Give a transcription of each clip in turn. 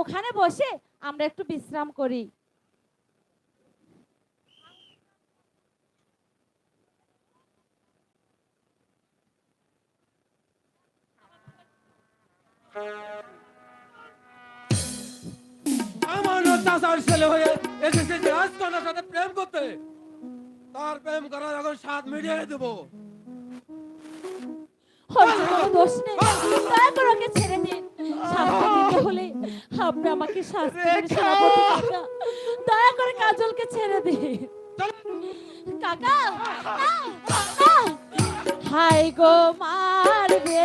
ওখানে বসে আমরা একটু বিশ্রাম করি। তার প্রেম করার এখন স্বাদ মিটিয়ে দেবো। কোনো দোষ নেই দয়া করে ওকে ছেড়ে দিন। শাস্তি দিতে হলে আপনি আমাকে শাস্তি দিন সেনাপতি কাকা। দয়া করে কাজলকে ছেড়ে দিন। কাকা হাই গো মারবে।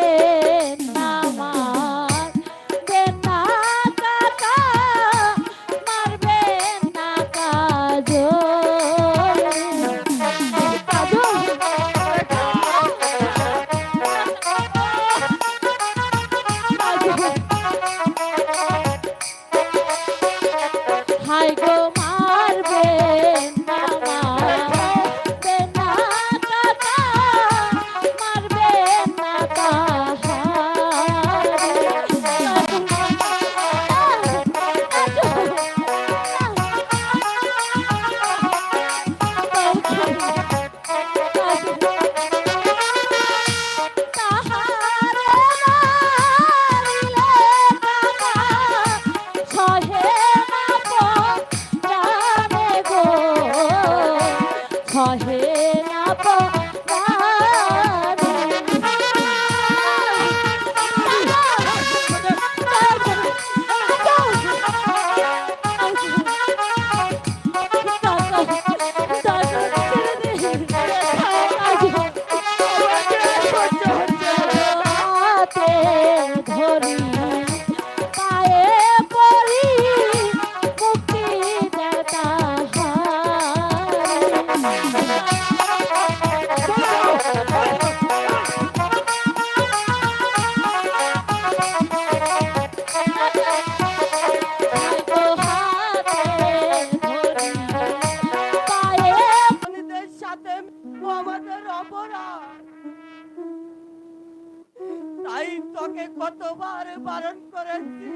তোকে কতবার বারণ করেছি।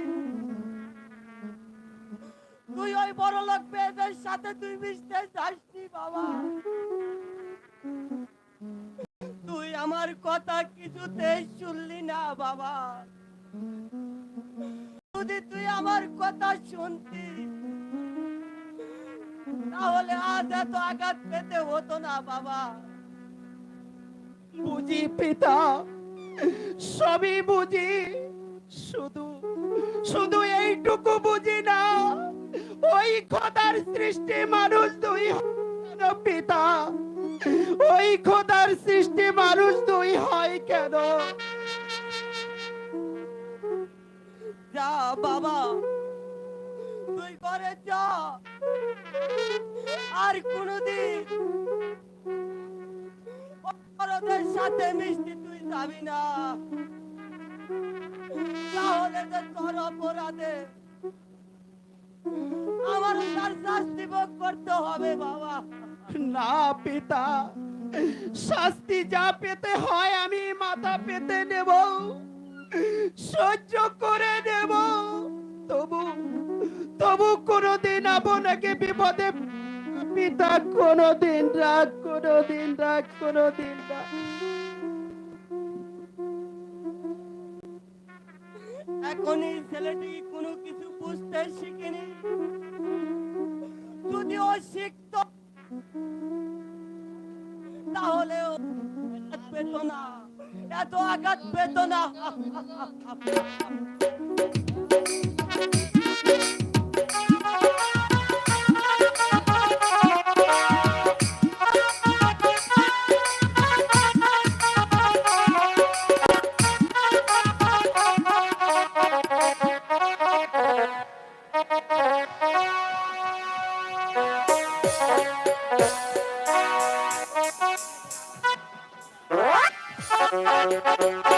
তুই ওই বড় লোক মেয়েদের সাথে তুই মিশতে যাসনি, বাবা। তুই আমার কথা কিছুতেই শুনলি না, বাবা। যদি তুই আমার কথা শুনতি, তাহলে আজ এত আঘাত পেতে হতো না, বাবা। বুঝি পিতা সবই বুঝি, শুধু শুধু এইটুকু বুঝি না। ওই খোদার সৃষ্টি মানুষ দুই পিতা? ওই খোদার সৃষ্টি মানুষ দুই হয় কেন? যা বাবা, তুই করে যা। আর কোনদিন সাথে তুই যাবি না তাহলে তো তোর অপরাধে আমার তার শাস্তি ভোগ করতে হবে বাবা। না পিতা, শাস্তি যা পেতে হয় আমি মাথা পেতে নেব। সহ্য করে নেব। তবু তবু কোনোদিন আপনাকে বিপদে, পিতা কোনোদিন রাগ কোনোদিন রাগ কোনোদিন রাগ। এখনই ছেলেটি কোনো কিছু বুঝতে শিখেনি। যদিও শিখত, তাহলে আঘাত পেত না, এত আঘাত পেত না। Thank you.